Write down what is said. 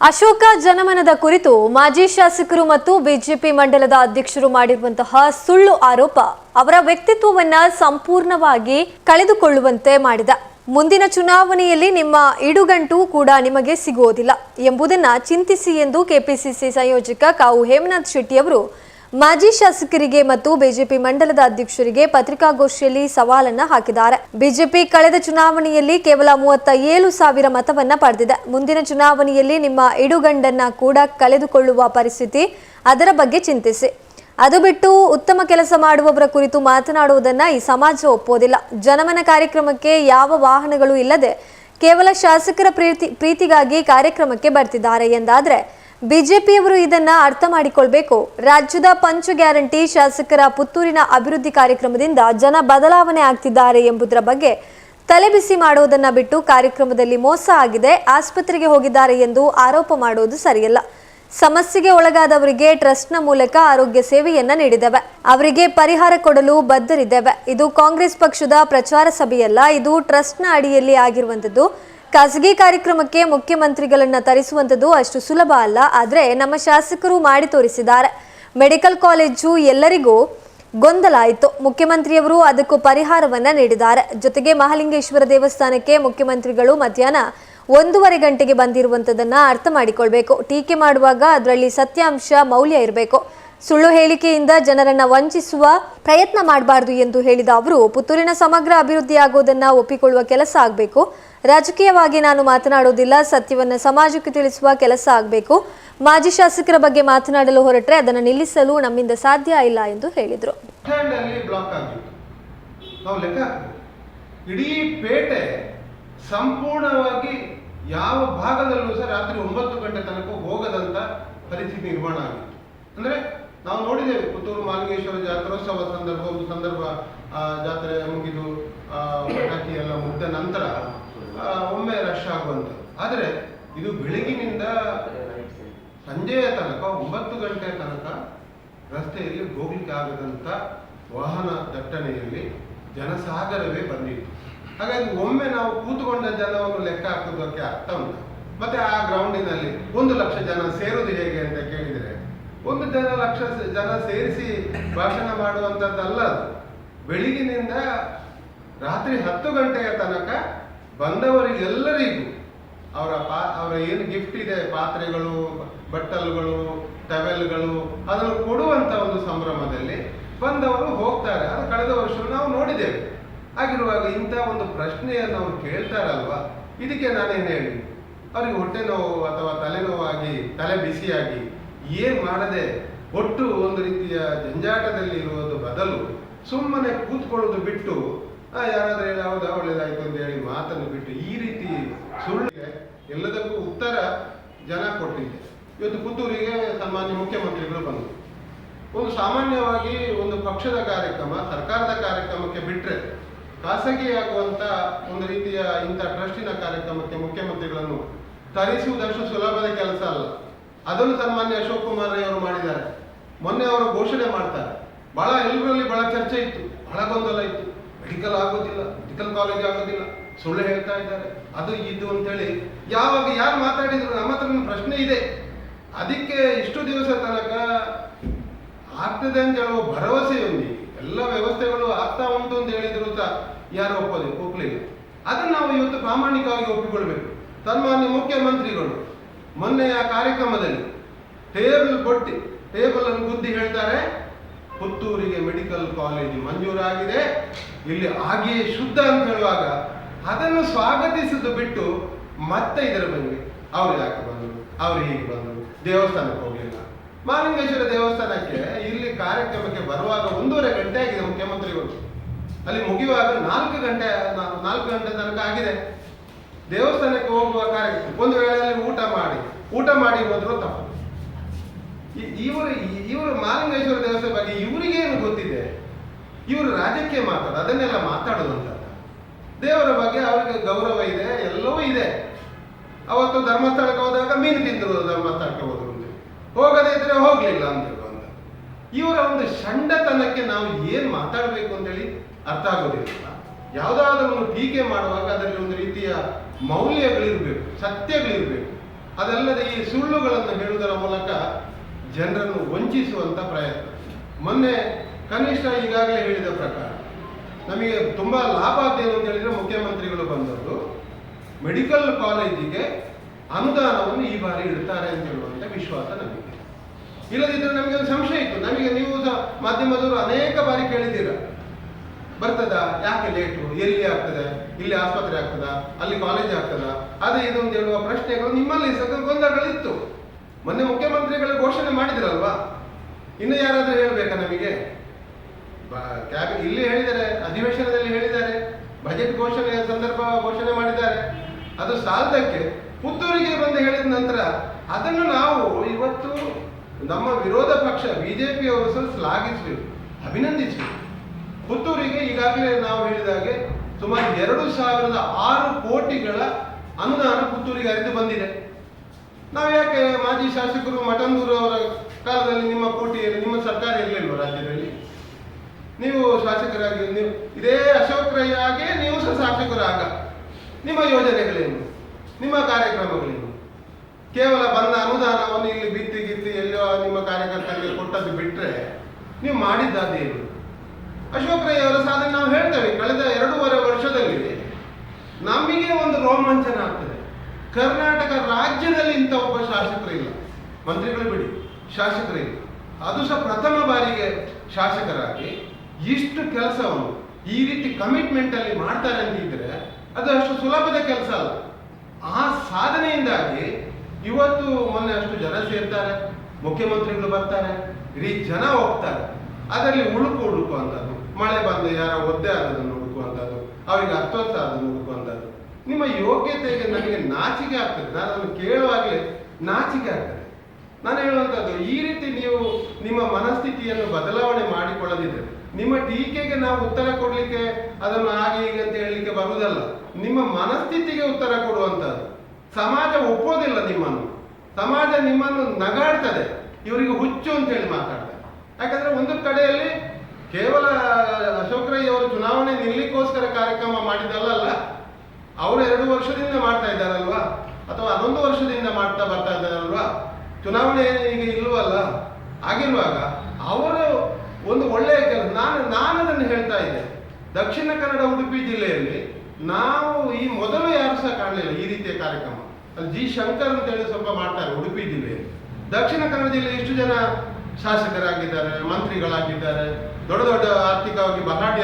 ಅಶೋಕ ಜನಮನದ ಕುರಿತು ಮಾಜಿ ಶಾಸಕರು ಮತ್ತು ಬಿಜೆಪಿ ಮಂಡಲದ ಅಧ್ಯಕ್ಷರು ಮಾಡಿರುವಂತಹ ಸುಳ್ಳು ಆರೋಪ ಅವರ ವ್ಯಕ್ತಿತ್ವವನ್ನ ಸಂಪೂರ್ಣವಾಗಿ ಕಳೆದುಕೊಳ್ಳುವಂತೆ ಮಾಡಿದ. ಮುಂದಿನ ಚುನಾವಣೆಯಲ್ಲಿ ನಿಮ್ಮ ಇಡುಗಂಟು ಕೂಡ ನಿಮಗೆ ಸಿಗುವುದಿಲ್ಲ ಎಂಬುದನ್ನ ಚಿಂತಿಸಿ ಎಂದು ಕೆಪಿಸಿಸಿ ಸಂಯೋಜಕ ಕಾವು ಹೇಮನಾಥ್ ಶೆಟ್ಟಿ ಅವರು ಮಾಜಿ ಶಾಸಕರಿಗೆ ಮತ್ತು ಬಿಜೆಪಿ ಮಂಡಲದ ಅಧ್ಯಕ್ಷರಿಗೆ ಪತ್ರಿಕಾಗೋಷ್ಠಿಯಲ್ಲಿ ಸವಾಲನ್ನ ಹಾಕಿದ್ದಾರೆ. ಬಿಜೆಪಿ ಕಳೆದ ಚುನಾವಣೆಯಲ್ಲಿ ಕೇವಲ ಮೂವತ್ತ ಏಳು ಸಾವಿರ ಮತವನ್ನ ಪಡೆದಿದೆ. ಮುಂದಿನ ಚುನಾವಣೆಯಲ್ಲಿ ನಿಮ್ಮ ಇಡುಗಂಡನ್ನ ಕೂಡ ಕಳೆದುಕೊಳ್ಳುವ ಪರಿಸ್ಥಿತಿ ಅದರ ಬಗ್ಗೆ ಚಿಂತಿಸಿ. ಅದು ಬಿಟ್ಟು ಉತ್ತಮ ಕೆಲಸ ಮಾಡುವವರ ಕುರಿತು ಮಾತನಾಡುವುದನ್ನ ಈ ಸಮಾಜ ಒಪ್ಪೋದಿಲ್ಲ. ಜನಮನ ಕಾರ್ಯಕ್ರಮಕ್ಕೆ ಯಾವ ವಾಹನಗಳು ಇಲ್ಲದೆ ಕೇವಲ ಶಾಸಕರ ಪ್ರೀತಿ, ಪ್ರೀತಿಗಾಗಿ ಕಾರ್ಯಕ್ರಮಕ್ಕೆ ಬರ್ತಿದ್ದಾರೆ ಎಂದಾದ್ರೆ ಬಿಜೆಪಿಯವರು ಇದನ್ನ ಅರ್ಥ ಮಾಡಿಕೊಳ್ಬೇಕು. ರಾಜ್ಯದ ಪಂಚ ಗ್ಯಾರಂಟಿ ಶಾಸಕರ ಪುತ್ತೂರಿನ ಅಭಿವೃದ್ಧಿ ಕಾರ್ಯಕ್ರಮದಿಂದ ಜನ ಬದಲಾವಣೆ ಆಗ್ತಿದ್ದಾರೆ ಎಂಬುದರ ಬಗ್ಗೆ ತಲೆಬಿಸಿ ಮಾಡುವುದನ್ನ ಬಿಟ್ಟು ಕಾರ್ಯಕ್ರಮದಲ್ಲಿ ಮೋಸ ಆಗಿದೆ, ಆಸ್ಪತ್ರೆಗೆ ಹೋಗಿದ್ದಾರೆ ಎಂದು ಆರೋಪ ಮಾಡುವುದು ಸರಿಯಲ್ಲ. ಸಮಸ್ಯೆಗೆ ಒಳಗಾದವರಿಗೆ ಟ್ರಸ್ಟ್ನ ಮೂಲಕ ಆರೋಗ್ಯ ಸೇವೆಯನ್ನ ನೀಡಿದವೆ ಅವರಿಗೆ ಪರಿಹಾರ ಕೊಡಲು ಬದ್ಧರಿದ್ದೇವೆ. ಇದು ಕಾಂಗ್ರೆಸ್ ಪಕ್ಷದ ಪ್ರಚಾರ ಸಭೆಯಲ್ಲ, ಇದು ಟ್ರಸ್ಟ್ನ ಅಡಿಯಲ್ಲಿ ಆಗಿರುವಂಥದ್ದು. ಖಾಸಗಿ ಕಾರ್ಯಕ್ರಮಕ್ಕೆ ಮುಖ್ಯಮಂತ್ರಿಗಳನ್ನ ತರಿಸುವಂಥದ್ದು ಅಷ್ಟು ಸುಲಭ ಅಲ್ಲ, ಆದರೆ ನಮ್ಮ ಶಾಸಕರು ಮಾಡಿ ತೋರಿಸಿದ್ದಾರೆ. ಮೆಡಿಕಲ್ ಕಾಲೇಜು ಎಲ್ಲರಿಗೂ ಗೊಂದಲ ಆಯಿತು. ಮುಖ್ಯಮಂತ್ರಿಯವರು ಅದಕ್ಕೂ ಪರಿಹಾರವನ್ನ ನೀಡಿದ್ದಾರೆ. ಜೊತೆಗೆ ಮಹಾಲಿಂಗೇಶ್ವರ ದೇವಸ್ಥಾನಕ್ಕೆ ಮುಖ್ಯಮಂತ್ರಿಗಳು ಮಧ್ಯಾಹ್ನ ಒಂದೂವರೆ ಗಂಟೆಗೆ ಬಂದಿರುವಂಥದ್ದನ್ನ ಅರ್ಥ ಮಾಡಿಕೊಳ್ಬೇಕು. ಟೀಕೆ ಮಾಡುವಾಗ ಅದರಲ್ಲಿ ಸತ್ಯಾಂಶ ಮೌಲ್ಯ ಇರಬೇಕು. ಸುಳ್ಳು ಹೇಳಿಕೆಯಿಂದ ಜನರನ್ನ ವಂಚಿಸುವ ಪ್ರಯತ್ನ ಮಾಡಬಾರದು ಎಂದು ಹೇಳಿದ ಅವರು, ಪುತ್ತೂರಿನ ಸಮಗ್ರ ಅಭಿವೃದ್ಧಿ ಆಗೋದನ್ನ ಒಪ್ಪಿಕೊಳ್ಳುವ ಕೆಲಸ ಆಗಬೇಕು. ರಾಜಕೀಯವಾಗಿ ನಾನು ಮಾತನಾಡುವುದಿಲ್ಲ, ಸತ್ಯವನ್ನು ಸಮಾಜಕ್ಕೆ ತಿಳಿಸುವ ಕೆಲಸ ಆಗಬೇಕು. ಮಾಜಿ ಶಾಸಕರ ಬಗ್ಗೆ ಮಾತನಾಡಲು ಹೊರಟ್ರೆ ಅದನ್ನು ನಿಲ್ಲಿಸಲು ನಮ್ಮಿಂದ ಸಾಧ್ಯ ಇಲ್ಲ ಎಂದು ಹೇಳಿದರು. ಇಡೀ ಪೇಟೆ ಸಂಪೂರ್ಣವಾಗಿ ಯಾವ ಭಾಗದಲ್ಲೂ ಸಹ ರಾತ್ರಿ ಒಂಬತ್ತು ಗಂಟೆ ತನಕ ಹೋಗದಂತ ಪರಿಸ್ಥಿತಿ ನಿರ್ಮಾಣ ಆಗಿತ್ತು. ಅಂದ್ರೆ ನಾವು ನೋಡಿದ್ದೇವೆ, ಪುತ್ತೂರು ಮಾಲಿಂಗೇಶ್ವರ ಜಾತ್ರೋತ್ಸವ ಸಂದರ್ಭ, ಒಂದು ಸಂದರ್ಭ ಜಾತ್ರೆ ಮುಗಿದು ಪಟಾಕಿ ಎಲ್ಲ ಮುಗಿದ ನಂತರ ಒಮ್ಮೆ ರಶ್ ಆಗುವಂಥದ್ದು. ಆದರೆ ಇದು ಬೆಳಗಿನಿಂದ ಸಂಜೆಯ ತನಕ, ಒಂಬತ್ತು ಗಂಟೆ ತನಕ ರಸ್ತೆಯಲ್ಲಿ ಹೋಗ್ಲಿಕ್ಕೆ ಆಗದಂತ ವಾಹನ ದಟ್ಟಣೆಯಲ್ಲಿ ಜನಸಾಗರವೇ ಬಂದಿತ್ತು. ಹಾಗಾಗಿ ಒಮ್ಮೆ ನಾವು ಕೂತುಕೊಂಡ ಜನವನ್ನು ಲೆಕ್ಕ ಹಾಕೋದಕ್ಕೆ ಅರ್ಥ ಉಂಟು. ಮತ್ತೆ ಆ ಗ್ರೌಂಡಿನಲ್ಲಿ ಒಂದು ಲಕ್ಷ ಜನ ಸೇರುವುದು ಹೇಗೆ ಅಂತ ಕೇಳಿದರೆ, ಒಂದು ಜನ ಲಕ್ಷ ಜನ ಸೇರಿಸಿ ಭಾಷಣ ಮಾಡುವಂಥದ್ದಲ್ಲ ಅದು. ರಾತ್ರಿ ಹತ್ತು ಗಂಟೆಯ ತನಕ ಬಂದವರಿಗೆಲ್ಲರಿಗೂ ಅವರ ಪಾ, ಅವರ ಏನು ಗಿಫ್ಟ್ ಇದೆ, ಪಾತ್ರೆಗಳು, ಬಟ್ಟಲುಗಳು ಟವೆಲ್ಗಳು ಅದನ್ನು ಕೊಡುವಂತ ಒಂದು ಸಂಭ್ರಮದಲ್ಲಿ ಬಂದವರು ಹೋಗ್ತಾರೆ. ಅದು ಕಳೆದ ವರ್ಷ ನಾವು ನೋಡಿದ್ದೇವೆ. ಆಗಿರುವಾಗ ಇಂಥ ಒಂದು ಪ್ರಶ್ನೆಯನ್ನು ಅವರು ಕೇಳ್ತಾರಲ್ವಾ? ಇದಕ್ಕೆ ನಾನೇನು ಹೇಳಿ ಅವರಿಗೆ ಹೊಟ್ಟೆ ನೋವು ಅಥವಾ ತಲೆನೋವಾಗಿ ತಲೆ ಬಿಸಿಯಾಗಿ ಏನು ಮಾಡದೆ ಒಟ್ಟು ಒಂದು ರೀತಿಯ ಜಂಜಾಟದಲ್ಲಿ ಇರುವುದು ಬದಲು ಸುಮ್ಮನೆ ಕೂತ್ಕೊಳ್ಳೋದು ಬಿಟ್ಟು ಯಾರಾದ್ರೂ ಹೇಳಿ, ಹೌದಾ ಒಳ್ಳೇದಾಯ್ತು ಅಂತ ಹೇಳಿ ಮಾತನ್ನು ಬಿಟ್ಟು ಈ ರೀತಿ ಸುಳ್ಳಿಗೆ ಎಲ್ಲದಕ್ಕೂ ಉತ್ತರ ಜನ ಕೊಟ್ಟಿದ್ದೆ. ಇವತ್ತು ಪುತ್ತೂರಿಗೆ ಸಾಮಾನ್ಯ ಮುಖ್ಯಮಂತ್ರಿಗಳು ಬಂದರು. ಒಂದು ಸಾಮಾನ್ಯವಾಗಿ ಒಂದು ಪಕ್ಷದ ಕಾರ್ಯಕ್ರಮ, ಸರ್ಕಾರದ ಕಾರ್ಯಕ್ರಮಕ್ಕೆ ಬಿಟ್ರೆ ಖಾಸಗಿಯಾಗುವಂಥ ಒಂದು ರೀತಿಯ ಇಂಥ ಟ್ರಸ್ಟಿನ ಕಾರ್ಯಕ್ರಮಕ್ಕೆ ಮುಖ್ಯಮಂತ್ರಿಗಳನ್ನು ತರಿಸುವುದಷ್ಟು ಸುಲಭದ ಕೆಲಸ ಅಲ್ಲ. ಅದನ್ನು ಸನ್ಮಾನ್ಯ ಅಶೋಕ್ ಕುಮಾರ್ ಅವರು ಮಾಡಿದ್ದಾರೆ. ಮೊನ್ನೆ ಅವರು ಘೋಷಣೆ ಮಾಡ್ತಾರೆ. ಬಹಳ, ಎಲ್ಲರಲ್ಲಿ ಬಹಳ ಚರ್ಚೆ ಇತ್ತು. ಬಹಳ ಗೊಂದಲ ಇತ್ತು. ಮೆಡಿಕಲ್ ಆಗೋದಿಲ್ಲ ಮೆಡಿಕಲ್ ಕಾಲೇಜ್ ಆಗೋದಿಲ್ಲ. ಸುಳ್ಳು ಹೇಳ್ತಾ ಇದ್ದಾರೆ. ಅದು ಇದು ಅಂತೇಳಿ ಯಾವಾಗ ಯಾರು ಮಾತಾಡಿದ್ರು ನಮ್ಮ ಹತ್ರ ಪ್ರಶ್ನೆ ಇದೆ. ಅದಕ್ಕೆ ಇಷ್ಟು ದಿವಸ ತನಕ ಆಗ್ತದೆ ಅಂತ ಹೇಳುವ ಭರವಸೆಯೊಂದಿಗೆ ಎಲ್ಲ ವ್ಯವಸ್ಥೆಗಳು ಆಗ್ತಾ ಉಂಟು ಅಂತ ಹೇಳಿದ್ರು ಸಹ ಯಾರು ಒಪ್ಪೋದು ಒಪ್ಪಲಿಲ್ಲ. ಅದನ್ನು ನಾವು ಇವತ್ತು ಪ್ರಾಮಾಣಿಕವಾಗಿ ಒಪ್ಪಿಕೊಳ್ಬೇಕು. ತನ್ಮಾನ್ಯ ಮುಖ್ಯಮಂತ್ರಿಗಳು ಮೊನ್ನೆಯ ಕಾರ್ಯಕ್ರಮದಲ್ಲಿ ಟೇಬಲ್ ಕೊಟ್ಟಿ ಟೇಬಲ್ ಅನ್ನು ಗುದ್ದಿ ಹೇಳ್ತಾರೆ. ಪುತ್ತೂರಿಗೆ ಮೆಡಿಕಲ್ ಕಾಲೇಜು ಮಂಜೂರಾಗಿದೆ. ಇಲ್ಲಿ ಹಾಗೆಯೇ ಶುದ್ಧ ಅಂತ ಹೇಳುವಾಗ ಅದನ್ನು ಸ್ವಾಗತಿಸಿದ್ದು ಬಿಟ್ಟು ಮತ್ತೆ ಇದರ ಬಗ್ಗೆ ಅವ್ರು ಯಾಕೆ ಬಂದರು? ಅವ್ರು ಹೀಗೆ ಬಂದರು? ದೇವಸ್ಥಾನಕ್ಕೆ ಹೋಗಲಿಲ್ಲ. ಮಹಾಲಿಂಗೇಶ್ವರ ದೇವಸ್ಥಾನಕ್ಕೆ ಇಲ್ಲಿ ಕಾರ್ಯಕ್ರಮಕ್ಕೆ ಬರುವಾಗ ಒಂದೂವರೆ ಗಂಟೆ ಆಗಿದೆ ಮುಖ್ಯಮಂತ್ರಿಗಳು. ಅಲ್ಲಿ ಮುಗಿಯುವಾಗ ನಾಲ್ಕು ಗಂಟೆ ನಾಲ್ಕು ಗಂಟೆ ತನಕ ಆಗಿದೆ. ದೇವಸ್ಥಾನಕ್ಕೆ ಹೋಗುವ ಕಾರ್ಯಕ್ರಮ ಒಂದು ವೇಳೆ ಊಟ ಮಾಡಿ. ಊಟ ಮಾಡಿ ಹೋದ್ರು ತಪ್ಪು. ಇವರು ಇವರು ಮಾಲಿಂಗೇಶ್ವರ ದೇವಸ್ಥಾನ ಬಗ್ಗೆ ಇವರಿಗೇನು ಗೊತ್ತಿದೆ? ಇವರು ರಾಜಕೀಯ ಮಾತಾಡ ಅದನ್ನೆಲ್ಲ ಮಾತಾಡೋದಂತ ದೇವರ ಬಗ್ಗೆ ಅವರಿಗೆ ಗೌರವ ಇದೆ, ಎಲ್ಲವೂ ಇದೆ. ಅವತ್ತು ಧರ್ಮಸ್ಥಳಕ್ಕೆ ಹೋದಾಗ ಮೀನು ತಿಂದರು, ಧರ್ಮಸ್ಥಳಕ್ಕೆ ಹೋದ್ರು ಅಂತ. ಹೋಗದೇ ಇದ್ರೆ ಹೋಗ್ಲಿಲ್ಲ ಅಂತ ಹೇಳುವಂತ ಇವರ ಒಂದು ಷಂಡತನಕ್ಕೆ ನಾವು ಏನು ಮಾತಾಡಬೇಕು ಅಂತೇಳಿ ಅರ್ಥ ಆಗೋದಿಲ್ಲ. ಯಾವುದಾದ್ರೂ ಟೀಕೆ ಮಾಡುವಾಗ ಅದರಲ್ಲಿ ಒಂದು ರೀತಿಯ ಮೌಲ್ಯಗಳಿರ್ಬೇಕು, ಸತ್ಯಗಳಿರ್ಬೇಕು. ಅದಲ್ಲದೆ ಈ ಸುಳ್ಳುಗಳನ್ನು ಹೇಳುವುದರ ಮೂಲಕ ಜನರನ್ನು ವಂಚಿಸುವಂಥ ಪ್ರಯತ್ನ. ಮೊನ್ನೆ ಕನಿಷ್ಠ ಈಗಾಗಲೇ ಹೇಳಿದ ಪ್ರಕಾರ, ನಮಗೆ ತುಂಬ ಲಾಭ ಆದೇನು ಅಂತ ಹೇಳಿದರೆ ಮುಖ್ಯಮಂತ್ರಿಗಳು ಬಂದದ್ದು ಮೆಡಿಕಲ್ ಕಾಲೇಜಿಗೆ ಅನುದಾನವನ್ನು ಈ ಬಾರಿ ಇಡ್ತಾರೆ ಅಂತ ಹೇಳುವಂಥ ವಿಶ್ವಾಸ ನಮಗೆ ಇಲ್ಲದಿದ್ದರೆ ನಮಗೆ ಒಂದು ಸಂಶಯ ಇತ್ತು. ನಮಗೆ ನೀವು ಸಹ ಮಾಧ್ಯಮದವರು ಅನೇಕ ಬಾರಿ ಕೇಳಿದ್ದೀರ, ಬರ್ತದ, ಯಾಕೆ ಲೇಟು, ಎಲ್ಲಿ ಆಗ್ತದೆ, ಇಲ್ಲಿ ಆಸ್ಪತ್ರೆ ಆಗ್ತದ, ಅಲ್ಲಿ ಕಾಲೇಜ್ ಆಗ್ತದ, ಅದೇ ಇದು ಹೇಳುವ ಪ್ರಶ್ನೆಗಳು ನಿಮ್ಮಲ್ಲಿ ಸಹ ಗೊಂದಲಗಳಿತ್ತು. ಮೊನ್ನೆ ಮುಖ್ಯಮಂತ್ರಿಗಳು ಘೋಷಣೆ ಮಾಡಿದ್ರಲ್ವಾ? ಇನ್ನು ಯಾರಾದರೂ ಹೇಳ್ಬೇಕಾ ನಮಗೆ? ಕ್ಯಾಬ್, ಇಲ್ಲಿ ಹೇಳಿದ್ದಾರೆ, ಅಧಿವೇಶನದಲ್ಲಿ ಹೇಳಿದ್ದಾರೆ. ಬಜೆಟ್ ಘೋಷಣೆಯ ಸಂದರ್ಭ ಘೋಷಣೆ ಮಾಡಿದ್ದಾರೆ. ಅದು ಸಾಲದಕ್ಕೆ ಪುತ್ತೂರಿಗೆ ಬಂದು ಹೇಳಿದ ನಂತರ ಅದನ್ನು ನಾವು ಇವತ್ತು ನಮ್ಮ ವಿರೋಧ ಪಕ್ಷ ಬಿಜೆಪಿಯವರು ಸಹ ಶ್ಲಾಘಿಸಬೇಕು ಅಭಿನಂದಿಸಿ ಪುತ್ತೂರಿಗೆ ಈಗಾಗಲೇ ನಾವು ಹೇಳಿದ ಹಾಗೆ ಸುಮಾರು ಎರಡು ಸಾವಿರದ ಆರು ಕೋಟಿಗಳ ಅನುದಾನ ಪುತ್ತೂರಿಗೆ ಹರಿದು ಬಂದಿದೆ. ನಾವು ಯಾಕೆ ಮಾಜಿ ಶಾಸಕರು ಮಠಂದೂರು ಅವರ ಕಾಲದಲ್ಲಿ ನಿಮ್ಮ ಕೋಟಿ ನಿಮ್ಮ ಸರ್ಕಾರ ಇರಲಿಲ್ವ ರಾಜ್ಯದಲ್ಲಿ? ನೀವು ಶಾಸಕರಾಗಿ, ನೀವು ಇದೇ ಅಶೋಕ್ ರೈ ಹಾಗೆ ನೀವು ಸಹ ಶಾಸಕರಾಗ. ನಿಮ್ಮ ಯೋಜನೆಗಳೇನು? ನಿಮ್ಮ ಕಾರ್ಯಕ್ರಮಗಳೇನು? ಕೇವಲ ಬಂದ ಅನುದಾನವನ್ನು ಇಲ್ಲಿ ಬಿತ್ತಿ ಗಿತ್ತಿ ಎಲ್ಲೋ ನಿಮ್ಮ ಕಾರ್ಯಕರ್ತರಿಗೆ ಕೊಟ್ಟದ್ದು ಬಿಟ್ಟರೆ ನೀವು ಮಾಡಿದ್ದಾದೇನು? ಅಶೋಕ್ ರೈ ಅವರ ಸಾಧನೆ ನಾವು ಹೇಳ್ತೇವೆ, ಕಳೆದ ಎರಡೂವರೆ ವರ್ಷದಲ್ಲಿ ನಮಗೆ ಒಂದು ರೋಮಾಂಚನ ಆಗ್ತದೆ. ಕರ್ನಾಟಕ ರಾಜ್ಯದಲ್ಲಿ ಇಂಥ ಒಬ್ಬ ಶಾಸಕರು ಇಲ್ಲ ಮಂತ್ರಿಗಳು ಬಿಡಿ ಶಾಸಕರು ಇಲ್ಲ ಅದು ಸಹ ಪ್ರಥಮ ಬಾರಿಗೆ ಶಾಸಕರಾಗಿ ಇಷ್ಟು ಕೆಲಸವನ್ನು ಈ ರೀತಿ ಕಮಿಟ್ಮೆಂಟ್ ಅಲ್ಲಿ ಮಾಡ್ತಾರೆ ಅಂತಿದ್ರೆ ಅದು ಅಷ್ಟು ಸುಲಭದ ಕೆಲಸ ಅಲ್ಲ. ಆ ಸಾಧನೆಯಿಂದಾಗಿ ಇವತ್ತು ಮೊನ್ನೆ ಅಷ್ಟು ಜನ ಸೇರ್ತಾರೆ, ಮುಖ್ಯಮಂತ್ರಿಗಳು ಬರ್ತಾರೆ, ಇಡೀ ಜನ ಹೋಗ್ತಾರೆ. ಅದರಲ್ಲಿ ಉಳುಕು ಹುಡುಕುವಂಥದ್ದು ಮಳೆ ಬಂದು ಯಾರ ಒದ್ದೆ ಆದದನ್ನು ಹುಡುಕುವಂಥದ್ದು, ಅವರಿಗೆ ಅಸ್ವಸ್ಥ ಆದನ್ನು ಹುಡುಕುವಂಥದ್ದು. ನಿಮ್ಮ ಯೋಗ್ಯತೆಗೆ ನನಗೆ ನಾಚಿಕೆ ಆಗ್ತದೆ. ನಾನು ಅದನ್ನು ಕೇಳುವಾಗಲೇ ನಾಚಿಕೆ ಆಗ್ತದೆ. ನಾನು ಹೇಳುವಂಥದ್ದು, ಈ ರೀತಿ ನೀವು ನಿಮ್ಮ ಮನಸ್ಥಿತಿಯನ್ನು ಬದಲಾವಣೆ ಮಾಡಿಕೊಳ್ಳದಿದ್ರೆ, ನಿಮ್ಮ ಟೀಕೆಗೆ ನಾವು ಉತ್ತರ ಕೊಡ್ಲಿಕ್ಕೆ ಅದನ್ನು ಹಾಗೆ ಹೀಗೆ ಅಂತ ಹೇಳಲಿಕ್ಕೆ ಬರುವುದಲ್ಲ. ನಿಮ್ಮ ಮನಸ್ಥಿತಿಗೆ ಉತ್ತರ ಕೊಡುವಂಥದ್ದು. ಸಮಾಜ ಒಪ್ಪೋದಿಲ್ಲ ನಿಮ್ಮನ್ನು. ಸಮಾಜ ನಿಮ್ಮನ್ನು ನಗಾಡ್ತದೆ. ಇವರಿಗೆ ಹುಚ್ಚು ಅಂತ ಹೇಳಿ ಮಾತಾಡ್ತಾರೆ. ಯಾಕಂದ್ರೆ ಒಂದು ಕಡೆಯಲ್ಲಿ ಕೇವಲ ಅಶೋಕ್ ರೈ ಅವರು ಚುನಾವಣೆ ನಿಲ್ಲಿಕ್ಕೋಸ್ಕರ ಕಾರ್ಯಕ್ರಮ ಮಾಡಿದಲ್ಲ ಅವರು ಎರಡು ವರ್ಷದಿಂದ ಮಾಡ್ತಾ ಇದ್ದಾರಲ್ವಾ? ಅಥವಾ ಹನ್ನೊಂದು ವರ್ಷದಿಂದ ಮಾಡ್ತಾ ಬರ್ತಾ ಇದ್ದಾರಲ್ವಾ? ಚುನಾವಣೆ ಈಗ ಇಲ್ವಲ್ಲ? ಆಗಿರುವಾಗ ಅವರು ಒಂದು ಒಳ್ಳೆಯ ಕೆಲಸ, ನಾನು ನಾನು ಅದನ್ನು ಹೇಳ್ತಾ ಇದ್ದೆ. ದಕ್ಷಿಣ ಕನ್ನಡ ಉಡುಪಿ ಜಿಲ್ಲೆಯಲ್ಲಿ ನಾವು ಈ ಮೊದಲು ಯಾರು ಸಹ ಕಾಣಲಿಲ್ಲ ಈ ರೀತಿಯ ಕಾರ್ಯಕ್ರಮ. ಅಲ್ಲಿ ಜಿ ಶಂಕರ್ ಅಂತ ಹೇಳಿ ಸ್ವಲ್ಪ ಮಾಡ್ತಾರೆ ಉಡುಪಿ ಜಿಲ್ಲೆ ದಕ್ಷಿಣ ಕನ್ನಡ ಜಿಲ್ಲೆ ಎಷ್ಟು ಜನ ಶಾಸಕರಾಗಿದ್ದಾರೆ, ಮಂತ್ರಿಗಳಾಗಿದ್ದಾರೆ, ದೊಡ್ಡ ದೊಡ್ಡ ಆರ್ಥಿಕವಾಗಿ ಬಲಾಢ್ಯ